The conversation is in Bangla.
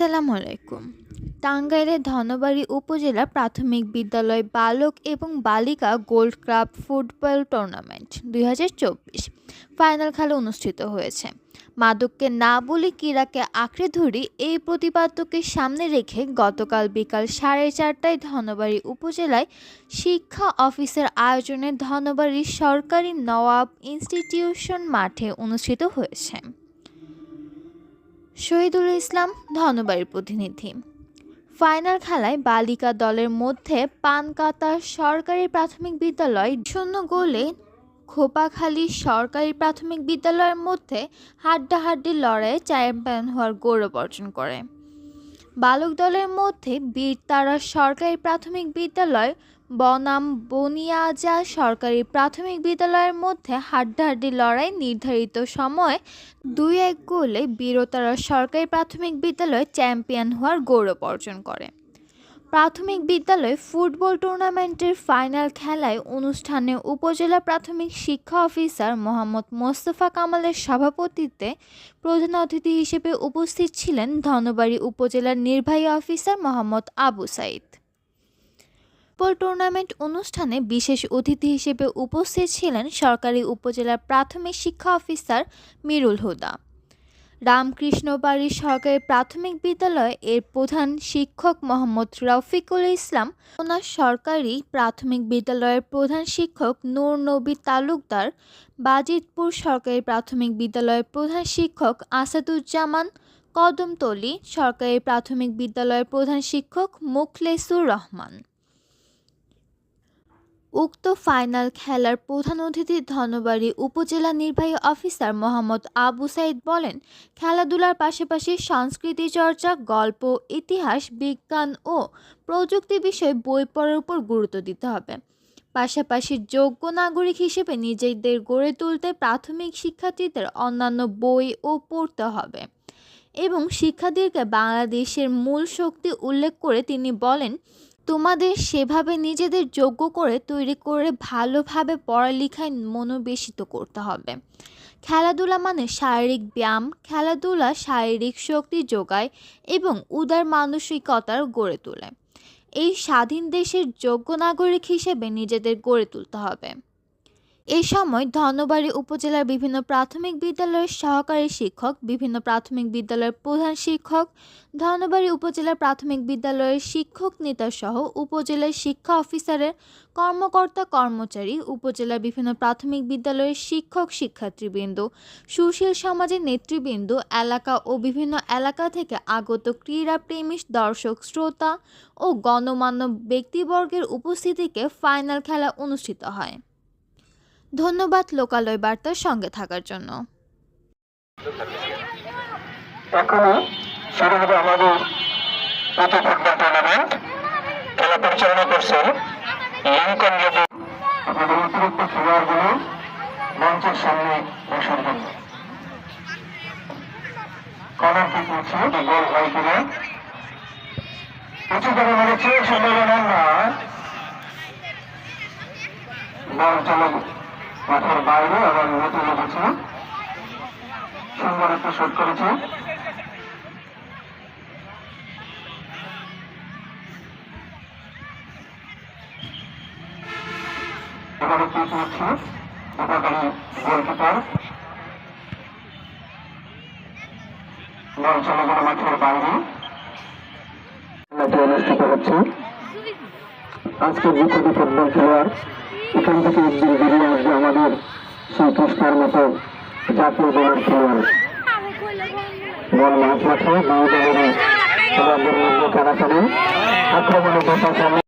আসসালামু আলাইকুম। টাঙ্গাইলের ধনবাড়ী উপজেলা প্রাথমিক বিদ্যালয় বালক এবং বালিকা গোল্ড কাপ ফুটবল টুর্নামেন্ট দুই হাজার চব্বিশ ফাইনাল খেলা অনুষ্ঠিত হয়েছে। মাদককে না বলে ক্রীড়াকে আঁকড়ে ধরি এই প্রতিপাদ্যকে সামনে রেখে গতকাল বিকাল সাড়ে চারটায় ধনবাড়ী উপজেলায় শিক্ষা অফিসের আয়োজনে ধনবাড়ির সরকারি নওয়াব ইনস্টিটিউশন মাঠে অনুষ্ঠিত হয়েছে। শহীদুল ইসলাম ধনবাড়ির প্রতিনিধি। ফাইনাল খেলায় বালিকা দলের মধ্যে পানকাতা সরকারি প্রাথমিক বিদ্যালয় শূন্য গোলে খোপাখালী সরকারি প্রাথমিক বিদ্যালয়ের মধ্যে হাড্ডাহাড্ডি লড়াইয়ে চ্যাম্পিয়ন হওয়ার গৌরব অর্জন করে। বালক দলের মধ্যে বীরতারা সরকারি প্রাথমিক বিদ্যালয় বনাম বনিয়াজা সরকারি প্রাথমিক বিদ্যালয়ের মধ্যে হাড্ডাহাড্ডি লড়াই নির্ধারিত সময়ে দুই এক গোলে বীরতারা সরকারি প্রাথমিক বিদ্যালয় চ্যাম্পিয়ন হওয়ার গৌরব অর্জন করে। প্রাথমিক বিদ্যালয় ফুটবল টুর্নামেন্টের ফাইনাল খেলায় অনুষ্ঠানে উপজেলা প্রাথমিক শিক্ষা অফিসার মোহাম্মদ মোস্তফা কামালের সভাপতিত্বে প্রধান অতিথি হিসেবে উপস্থিত ছিলেন ধনবাড়ী উপজেলার নির্বাহী officer Mohammad Abu Sayeed. Football tournament অনুষ্ঠানে বিশেষ অতিথি হিসেবে উপস্থিত ছিলেন সরকারি উপজেলার প্রাথমিক শিক্ষা অফিসার মিরুল হুদা। রামকৃষ্ণবাড়ি সরকারি প্রাথমিক বিদ্যালয় এর প্রধান শিক্ষক মোহাম্মদ রফিকুল ইসলাম ওনার সরকারি প্রাথমিক বিদ্যালয়ের প্রধান শিক্ষক নূর নবী তালুকদার, বাজিতপুর সরকারি প্রাথমিক বিদ্যালয়ের প্রধান শিক্ষক আসাদুজ্জামান কদমতলী সরকারি প্রাথমিক বিদ্যালয়ের প্রধান শিক্ষক মুখলেসুর রহমান। উক্ত ফাইনাল খেলার প্রধান অতিথি ধনবাড়ী উপজেলা নির্বাহী অফিসার মোহাম্মদ আবু সাইদ বলেন, খেলাধুলার পাশাপাশি সংস্কৃতি চর্চা, গল্প, ইতিহাস, বিজ্ঞান ও প্রযুক্তি বিষয়ে বই পড়ার উপর গুরুত্ব দিতে হবে। পাশাপাশি যোগ্য নাগরিক হিসেবে নিজেদের গড়ে তুলতে প্রাথমিক শিক্ষার্থীদের অন্যান্য বই ও পড়তে হবে। এবং শিক্ষার্থীদেরকে বাংলাদেশের মূল শক্তি উল্লেখ করে তিনি বলেন তোমাদের সেভাবে নিজেদের যোগ্য করে তৈরি করে ভালোভাবে পড়ালেখায় মনোবেশিত করতে হবে। খেলাধুলা মানে শারীরিক ব্যায়াম, খেলাধুলা শারীরিক শক্তি যোগায় এবং উদার মানসিকতার গড়ে তোলে। এই স্বাধীন দেশের যোগ্য নাগরিক হিসেবে নিজেদের গড়ে তুলতে হবে। এ সময় ধনবাড়ী উপজেলার বিভিন্ন প্রাথমিক বিদ্যালয়ের সহকারী শিক্ষক, বিভিন্ন প্রাথমিক বিদ্যালয়ের প্রধান শিক্ষক ধনবাড়ী উপজেলার প্রাথমিক বিদ্যালয়ের শিক্ষক নেতা সহ উপজেলার শিক্ষা অফিসারের কর্মকর্তা কর্মচারী, উপজেলার বিভিন্ন প্রাথমিক বিদ্যালয়ের শিক্ষক শিক্ষার্থীবৃন্দ, সুশীল সমাজের নেতৃবৃন্দ, এলাকা ও বিভিন্ন এলাকা থেকে আগত ক্রীড়াপ্রেমী দর্শক, শ্রোতা ও গণমান্য ব্যক্তিবর্গের উপস্থিতিকে ফাইনাল খেলা অনুষ্ঠিত হয়। ধন্যবাদ লোকালয় বার্তার সঙ্গে থাকার জন্য। এখনই শুরু হবে আমাদের খেলা পরিচালনা করছেন লিঙ্কন লেবু আমাদের অতিরিক্ত খেলোয়াড়গুলো মঞ্চের সামনে বসার জন্য। কর্নার কিক নিচ্ছে গোল হয় কিনা? উঁচু করে সম্ভাবনা। না বল চলে। মাঠের বাইরে এবং নেটে লেগেছে সুন্দর একটা শট করেছে। এবারে কি মাঠের বাইরে। হচ্ছে। আজকে বিখ্যাত ফুটবল খেলোয়াড় এখান থেকে একদিন বেরিয়ে আসবে আমাদের সেই কৃষ্ণার মতো জাতীয় দলের খেলোয়াড় বল মাছ মাঠে দুই দলের আক্রমণে